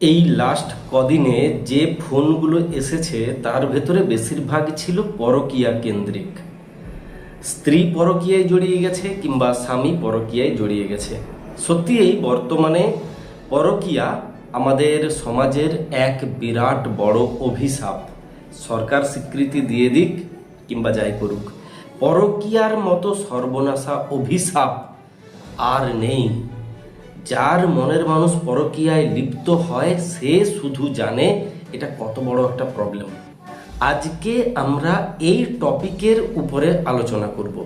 এই লাস্ট কদিনে যে ফোনগুলো এসেছে, তার ভেতরে বেশিরভাগ ছিল পরকীয়া কেন্দ্রিক। স্ত্রী পরকীয়ায় জড়িয়ে গেছে কিংবা স্বামী পরকীয়ায় জড়িয়ে গেছে। সত্যি এই বর্তমানে পরকীয়া আমাদের সমাজের এক বিরাট বড় অভিশাপ। সরকার স্বীকৃতি দিয়ে দিক কিংবা যাই করুক, পরকীয়ার মতো সর্বনাশা অভিশাপ আর নেই। যার মনের মানুষ পরকীয়ায় লিপ্ত হয়, সে শুধু জানে এটা কত বড় একটা প্রবলেম আজকে আমরা এই টপিকের উপরে আলোচনা করব।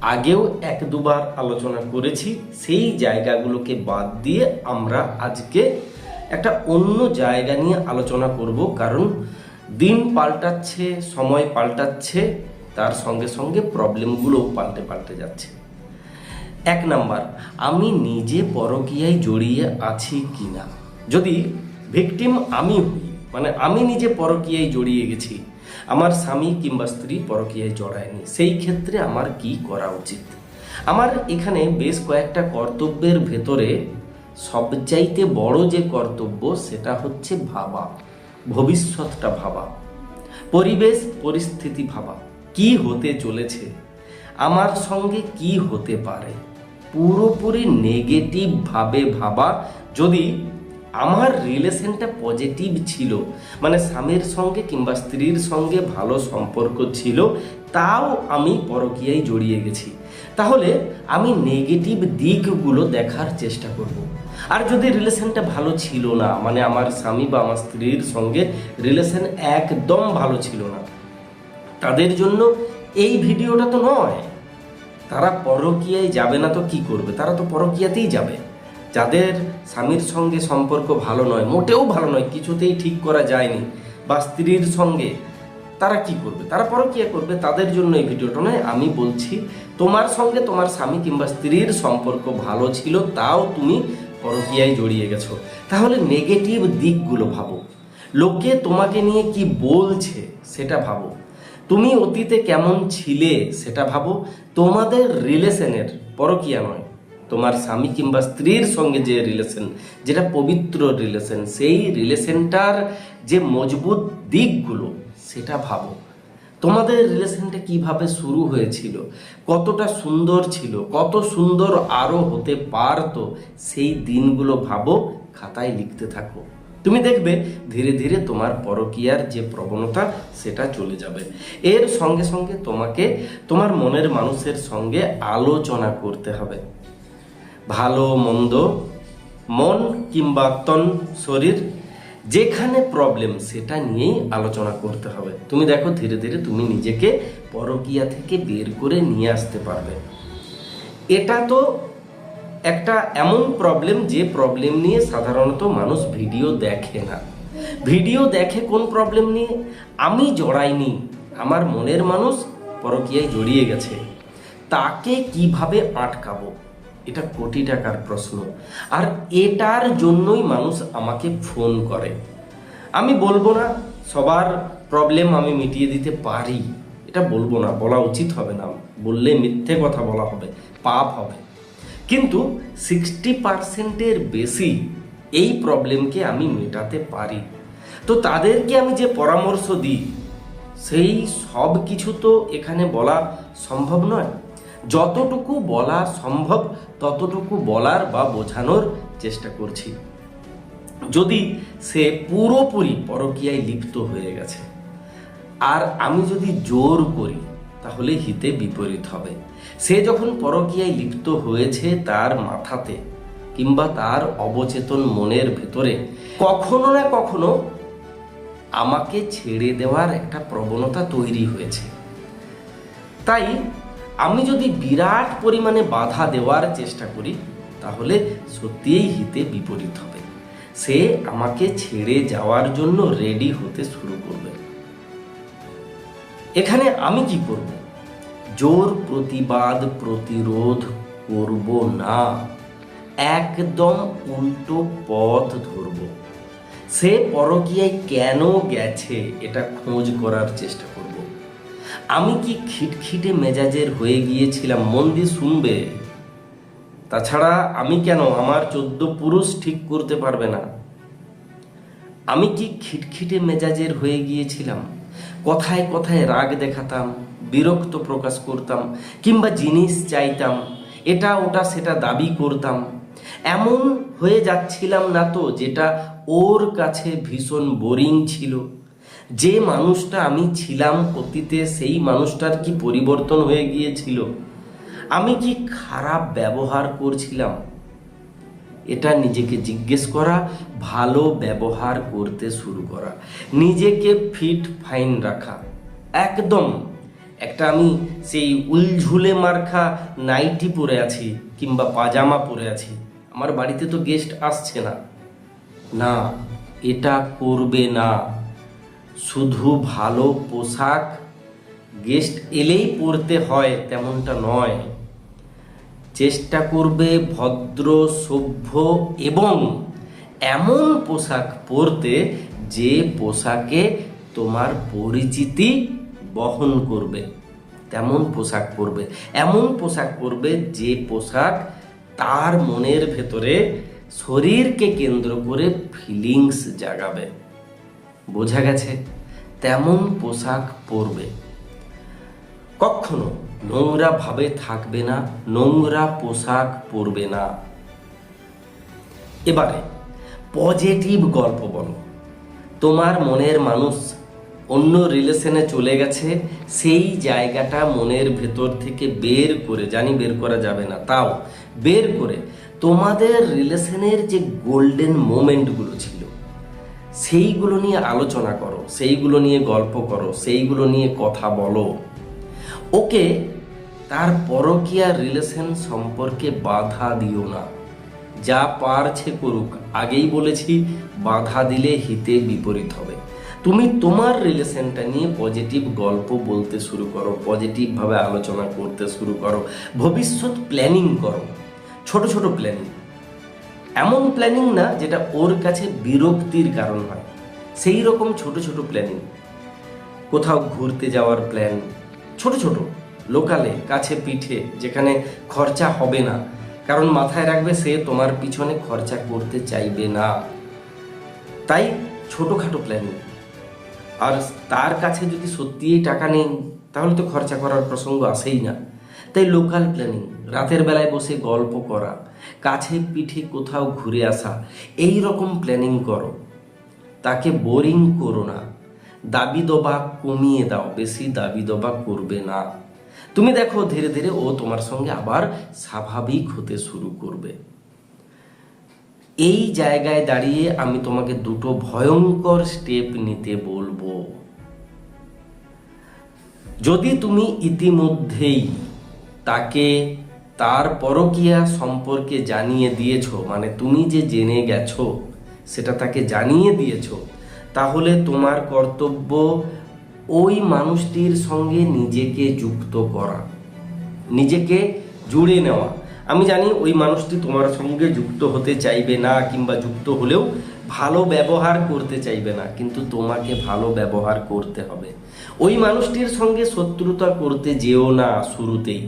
আগেও এক দুবার আলোচনা করেছি, সেই জায়গাগুলোকে বাদ দিয়ে আমরা আজকে একটা অন্য জায়গা নিয়ে আলোচনা করব, কারণ দিন পাল্টাচ্ছে, সময় পাল্টাচ্ছে, তার সঙ্গে সঙ্গে প্রবলেমগুলোও পাল্টে পাল্টে যাচ্ছে। এক নাম্বার, আমি নিজে পরকীয়ায় জড়িয়ে আছি কিনা? যদি ভিকটিম আমি হই মানে আমি নিজে পরকীয়ায় জড়িয়ে গেছি, আমার স্বামী কিংবা স্ত্রী পরকীয়ায় জড়ায়নি, সেই ক্ষেত্রে আমার কি করা উচিত? আমার এখানে বেশ কয়েকটা কর্তব্যের ভেতরে সবচাইতে বড় যে কর্তব্য, সেটা হচ্ছে ভাবা, ভবিষ্যৎটা ভাবা, পরিবেশ, পরিস্থিতি ভাবা, কি হতে চলেছে, আমার সঙ্গে কি হতে পারে পুরোপুরি নেগেটিভ ভাবে ভাবা যদি আমার রিলেশনটা পজিটিভ ছিল মানে স্বামীর সঙ্গে কিংবা স্ত্রীর সঙ্গে ভালো সম্পর্ক ছিল, তাও আমি পরকীয়ায় জড়িয়ে গেছি তাহলে আমি নেগেটিভ দিকগুলো দেখার চেষ্টা করব। আর যদি রিলেশনটা ভালো ছিল না মানে আমার স্বামী বা আমার স্ত্রীর সঙ্গে রিলেশন একদম ভালো ছিল না, তাদের জন্য এই ভিডিওটা তো নয় তারা পরকীয়ায় যাবে না তো কি করবে? তারা তো পরকীয়াতেই যাবে। যাদের স্বামীর সঙ্গে সম্পর্ক ভালো নয়, মোটেও ভালো নয়, কিছুতেই ঠিক করা যায়নি বা স্ত্রীর সঙ্গে, তারা কি করবে? তারা পরকীয়া করবে, তাদের জন্য এই ভিডিওটা নয়। আমি বলছি, তোমার সঙ্গে তোমার স্বামী কিংবা স্ত্রীর সম্পর্ক ভালো ছিল, তাও তুমি পরকীয়ায় জড়িয়ে গেছো। তাহলে নেগেটিভ দিকগুলো ভাবো। লোকে তোমাকে নিয়ে কি বলছে, সেটা ভাবো। তুমি অতীতে কেমন ছিলে সেটা ভাবো। তোমাদের রিলেশনের পরকীয়া নয়। তোমার স্বামী কিংবা স্ত্রীর সঙ্গে যে রিলেশন, যেটা পবিত্র রিলেশন, সেই রিলেশনটার যে মজবুত দিকগুলো, সেটা ভাবো। তোমাদের রিলেশনটা কীভাবে শুরু হয়েছিল? কতটা সুন্দর ছিল? কত সুন্দর আরও হতে পারতো? সেই দিনগুলো ভাবো, খাতায় লিখতে থাকো। তুমি দেখবে ধীরে ধীরে তোমার পরকীয়ার যে প্রবণতা, সেটা চলে যাবে। এর সঙ্গে সঙ্গে তোমাকে তোমার মনের মানুষের সঙ্গে আলোচনা করতে হবে। ভালো, মন্দ, মন কিংবা তন, শরীর, যেখানে প্রবলেম সেটা নিয়েই আলোচনা করতে হবে। তুমি দেখো ধীরে ধীরে তুমি নিজেকে পরকীয়া থেকে বের করে নিয়ে আসতে পারবে। এটা তো একটা এমন প্রবলেম যে প্রবলেম নিয়ে সাধারণত মানুষ ভিডিও দেখে না। ভিডিও দেখে কোন প্রবলেম নিয়ে? আমি জড়াইনি, আমার মনের মানুষ পরকিয়ায় জড়িয়ে গেছে। তাকে কীভাবে আটকাবো? এটা কোটি টাকার প্রশ্ন। আর এটার জন্যই মানুষ আমাকে ফোন করে। আমি বলব না, সবার প্রবলেম আমি মিটিয়ে দিতে পারি। এটা বলব না, বলা উচিত হবে না। বললে মিথ্যে কথা বলা হবে, পাপ হবে। কিন্তু সিক্সটি পার্সেন্টের বেশি এই প্রবলেমকে আমি মেটাতে পারি। তো তাদেরকে আমি যে পরামর্শ দিই, সেই সব কিছু তো এখানে বলা সম্ভব নয়। যতটুকু বলা সম্ভব, ততটুকু বলার বা বোঝানোর চেষ্টা করছি। যদি সে পুরোপুরি পরকীয়ায় লিপ্ত হয়ে গেছে, আর আমি যদি জোর করি, তাহলে হিতে বিপরীত হবে। সে যখন পরকীয়ায় লিপ্ত হয়েছে তার মাথাতে কিংবা তার অবচেতন মনের ভেতরে, কখনো না কখনো আমাকে ছেড়ে দেওয়ার একটা প্রবণতা তৈরি হয়েছে। তাই আমি যদি বিরাট পরিমাণে বাধা দেওয়ার চেষ্টা করি, তাহলে সত্যিই হিতে বিপরীত হবে। সে আমাকে ছেড়ে যাওয়ার জন্য রেডি হতে শুরু করবে। এখানে আমি কি করব? জোর প্রতিবাদ প্রতিরোধ করব না। একদম উল্টো পথ ধরব। সে পরকীয়ায় কেন গেছে এটা খোঁজ করার চেষ্টা করব। আমি কি খিটখিটে মেজাজের হয়ে গিয়েছিলাম, মন দিয়ে শুনবে? তাছাড়া আমি কেন আমার চোদ্দ পুরুষ ঠিক করতে পারবে না? আমি কি খিটখিটে মেজাজের হয়ে গিয়েছিলাম? কথায় কথায় রাগ দেখাতাম? বিরক্ত প্রকাশ করতাম কিংবা জিনিস চাইতাম, এটা ওটা সেটা দাবি করতাম। এমন হয়ে যাচ্ছিলাম না তো যেটা ওর কাছে ভীষণ বোরিং ছিল। যে মানুষটা আমি ছিলাম অতীতে সেই মানুষটার কি পরিবর্তন হয়ে গিয়েছিল? আমি কি খারাপ ব্যবহার করছিলাম? এটা নিজেকে জিজ্ঞেস করা, ভালো ব্যবহার করতে শুরু করা, নিজেকে ফিট ফাইন রাখা, একদম একটা আমি সেই উলঝুলে মার্খা নাইটি পরে আছি কিংবা পাজামা পরে আছি। আমার বাড়িতে তো গেস্ট আসছে না। না, এটা করবে না। শুধু ভালো পোশাক গেস্ট এলেই পরতে হয়, তেমনটা নয়। চেষ্টা করবে ভদ্র, সভ্য এবং এমন পোশাক পরতে যে পোশাকে তোমার পরিচিতি বহন করবে, তেমন পোশাক পরবে। এমন পোশাক পরবে যে পোশাক তার মনের ভেতরে শরীরকে কেন্দ্র করে ফিলিংস জাগাবে। বোঝা গেছে? তেমন পোশাক পরবে। কখনো নোংরা ভাবে থাকবে না, নোংরা পোশাক পরবে না। এবারে পজিটিভ গল্প বলো। তোমার মনের মানুষ অন্য রিলেশনে চলে গেছে, সেই জায়গাটা মনের ভেতর থেকে বের করে, জানি বের করা যাবে না, তাও বের করে তোমাদের রিলেশনের যে গোল্ডেন মোমেন্টগুলো ছিল, সেইগুলো নিয়ে আলোচনা করো, সেইগুলো নিয়ে গল্প করো, সেইগুলো নিয়ে কথা বলো। ওকে, তার পরকীয়া রিলেশন সম্পর্কে বাধা দিও না। যা পারছে করুক, আগেই বলেছি, বাধা দিলে হিতে বিপরীত হবে। তুমি তোমার রিলেশনটা নিয়ে পজিটিভ গল্প বলতে শুরু করো পজিটিভভাবে আলোচনা করতে শুরু করো, ভবিষ্যৎ প্ল্যানিং করো, ছোট ছোট প্ল্যানিং এমন প্ল্যানিং না যেটা ওর কাছে বিরক্তির কারণ হয়। সেই রকম ছোট ছোট প্ল্যানিং কোথাও ঘুরতে যাওয়ার প্ল্যান ছোট ছোট লোকালে কাছে পিঠে, যেখানে খরচা হবে না। কারণ মাথায় রাখবে সে তোমার পিছনে খরচা করতে চাইবে না। তাই ছোটোখাটো প্ল্যানিং আর তার কাছে যদি সত্যিই টাকা নেই, তাহলে তো খরচা করার প্রসঙ্গ আসেই না। তাই লোকাল প্ল্যানিং রাতের বেলায় বসে গল্প করা, কাছে পিঠে কোথাও ঘুরে আসা, এই রকম প্ল্যানিং করো। তাকে বোরিং করো না। দাবি দবা কমিয়ে দাও, বেশি দাবি দবা করবে না। তুমি দেখো ধীরে ধীরে ও তোমার সঙ্গে আবার স্বাভাবিক হতে শুরু করবে। এই জায়গায় দাঁড়িয়ে আমি তোমাকে দুটো ভয়ঙ্কর স্টেপ নিতে বলব। যদি তুমি ইতিমধ্যেই তাকে তার পরকিয়া সম্পর্কে জানিয়ে দিয়েছ মানে তুমি যে জেনে গেছো, সেটা তাকে জানিয়ে দিয়েছ, তাহলে তোমার কর্তব্য ওই মানুষটির সঙ্গে নিজেকে যুক্ত করা, নিজেকে জুড়ে নেওয়া। আমি জানি ওই মানুষটি তোমার সঙ্গে যুক্ত হতে চাইবে না কিংবা যুক্ত হলেও ভালো ব্যবহার করতে চাইবে না, কিন্তু তোমাকে ভালো ব্যবহার করতে হবে। ওই মানুষটির সঙ্গে শত্রুতা করতে যেও না শুরুতেই।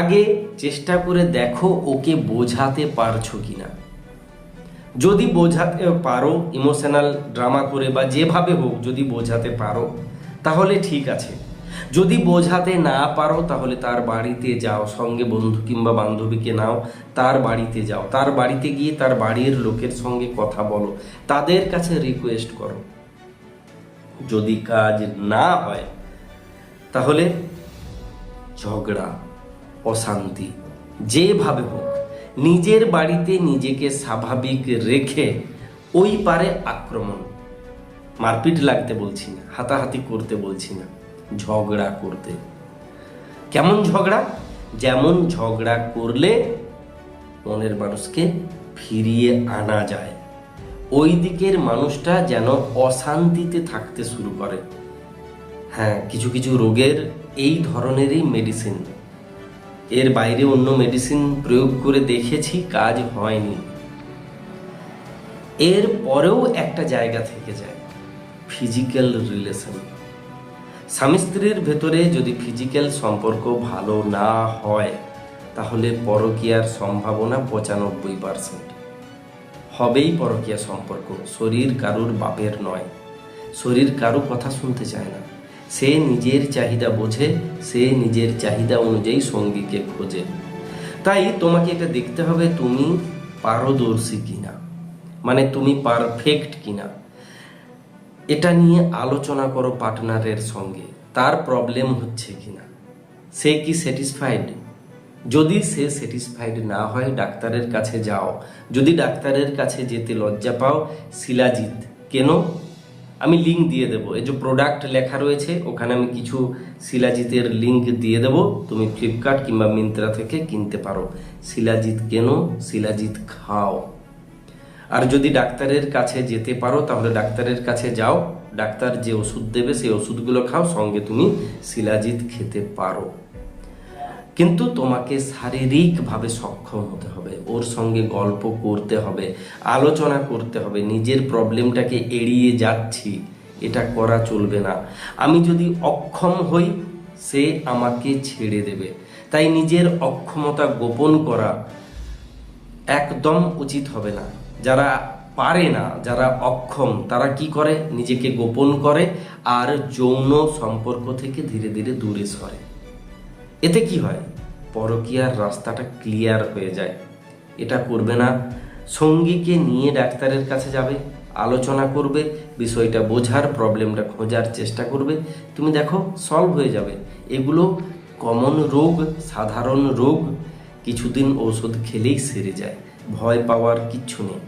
আগে চেষ্টা করে দেখো ওকে বোঝাতে পারছ কিনা। যদি বোঝাতে পারো ইমোশনাল ড্রামা করে বা যেভাবে হোক যদি বোঝাতে পারো, তাহলে ঠিক আছে। যদি বোঝাতে না পারো, তাহলে তার বাড়িতে যাও। সঙ্গে বন্ধু কিংবা বান্ধবীকে নাও, তার বাড়িতে যাও। তার বাড়িতে গিয়ে তার বাড়ির লোকের সঙ্গে কথা বলো। তাদের কাছে রিকোয়েস্ট করো। যদি কাজ না হয়, তাহলে ঝগড়া, অশান্তি যেভাবে হোক, নিজের বাড়িতে নিজেকে স্বাভাবিক রেখে ওই পারে আক্রমণ। মারপিট লাগতে বলছি না, হাতাহাতি করতে বলছি না। ঝগড়া করতে। কেমন ঝগড়া? যেমন ঝগড়া করলে মনের মানুষকে ফিরিয়ে আনা যায়। ওই দিকের মানুষটা যেন অশান্তিতে থাকতে শুরু করে। হ্যাঁ কিছু কিছু রোগের এই ধরনেরই মেডিসিন এর বাইরে অন্য মেডিসিন প্রয়োগ করে দেখেছি, কাজ হয়নি। এর পরেও একটা জায়গা থেকে যায় ফিজিক্যাল রিলেশন স্বামী স্ত্রীর ভেতরে যদি ফিজিক্যাল সম্পর্ক ভালো না হয়, তাহলে পরকীয়ার সম্ভাবনা পঁচানব্বই পার্সেন্ট হবেই পরকীয়া সম্পর্ক, শরীর কারুর বাপের নয়। শরীর কারু কথা শুনতে চায় না। সে নিজের চাহিদা বোঝে, সে নিজের চাহিদা অনুযায়ী সঙ্গীকে খোঁজে। তাই তোমাকে এটা দেখতে হবে, তুমি পারদর্শী কিনা? মানে তুমি পারফেক্ট কিনা? এটা নিয়ে আলোচনা করো পার্টনারের সঙ্গে, তার প্রবলেম হচ্ছে কি না সে কি স্যাটিসফাইড যদি সে স্যাটিসফাইড না হয়, ডাক্তারের কাছে যাও। যদি ডাক্তারের কাছে যেতে লজ্জা পাও, শিলাজিৎ। কেন? আমি লিঙ্ক দিয়ে দেবো। এই যে প্রোডাক্ট লেখা রয়েছে, ওখানে আমি কিছু শিলাজিতের লিঙ্ক দিয়ে দেবো। তুমি ফ্লিপকার্ট কিংবা মিন্ত্রা থেকে কিনতে পারো। শিলাজিৎ কেন? শিলাজিৎ খাও। আর যদি ডাক্তারের কাছে যেতে পারো, তাহলে ডাক্তারের কাছে যাও। ডাক্তার যে ওষুধ দেবে, সেই ওষুধগুলো খাও, সঙ্গে তুমি শিলাজিৎ খেতে পারো। কিন্তু তোমাকে শারীরিকভাবে সক্ষম হতে হবে। ওর সঙ্গে গল্প করতে হবে, আলোচনা করতে হবে, নিজের প্রবলেমটাকে এড়িয়ে যাচ্ছি। এটা করা চলবে না। আমি যদি অক্ষম হই, সে আমাকে ছেড়ে দেবে। তাই নিজের অক্ষমতা গোপন করা একদম উচিত হবে না। যারা পারে না, যারা অক্ষম, তারা কি করে? নিজেকে গোপন করে আর যৌন সম্পর্ক থেকে ধীরে ধীরে দূরে সরে। এতে কি হয়? পরকীয়ার রাস্তাটা ক্লিয়ার হয়ে যায়। এটা করবে না। সঙ্গীকে নিয়ে ডাক্তারের কাছে যাবে, আলোচনা করবে, বিষয়টা বোঝার প্রবলেমটা খোঁজার চেষ্টা করবে। তুমি দেখো সলভ হয়ে যাবে। এগুলো কমন রোগ, সাধারণ রোগ। কিছুদিন ঔষধ খেলেই সেরে যায়। ভয় পাওয়ার কিচ্ছু নেই।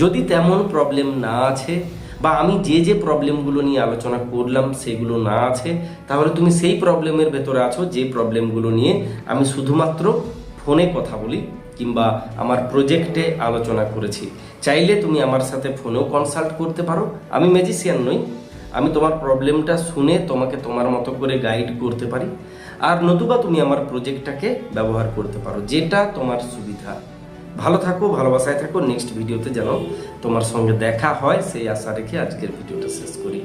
যদি তেমন প্রবলেম না আছে বা আমি যে যে প্রবলেমগুলো নিয়ে আলোচনা করলাম সেগুলো না আছে, তাহলে তুমি সেই প্রবলেমের ভেতরে আছো যে প্রবলেমগুলো নিয়ে আমি শুধুমাত্র ফোনে কথা বলি কিংবা আমার প্রজেক্টে আলোচনা করেছি। চাইলে তুমি আমার সাথে ফোনেও কনসাল্ট করতে পারো। আমি ম্যাজিশিয়ান নই। আমি তোমার প্রবলেমটা শুনে তোমাকে তোমার মতো করে গাইড করতে পারি। আর নতুবা তুমি আমার প্রজেক্টটাকে ব্যবহার করতে পারো, যেটা তোমার সুবিধা। ভালো থাকো, ভালোবাসায় থাকো। নেক্সট ভিডিওতে যেন তোমার সঙ্গে দেখা হয়, সেই আশা রেখে আজকের ভিডিওটা শেষ করি।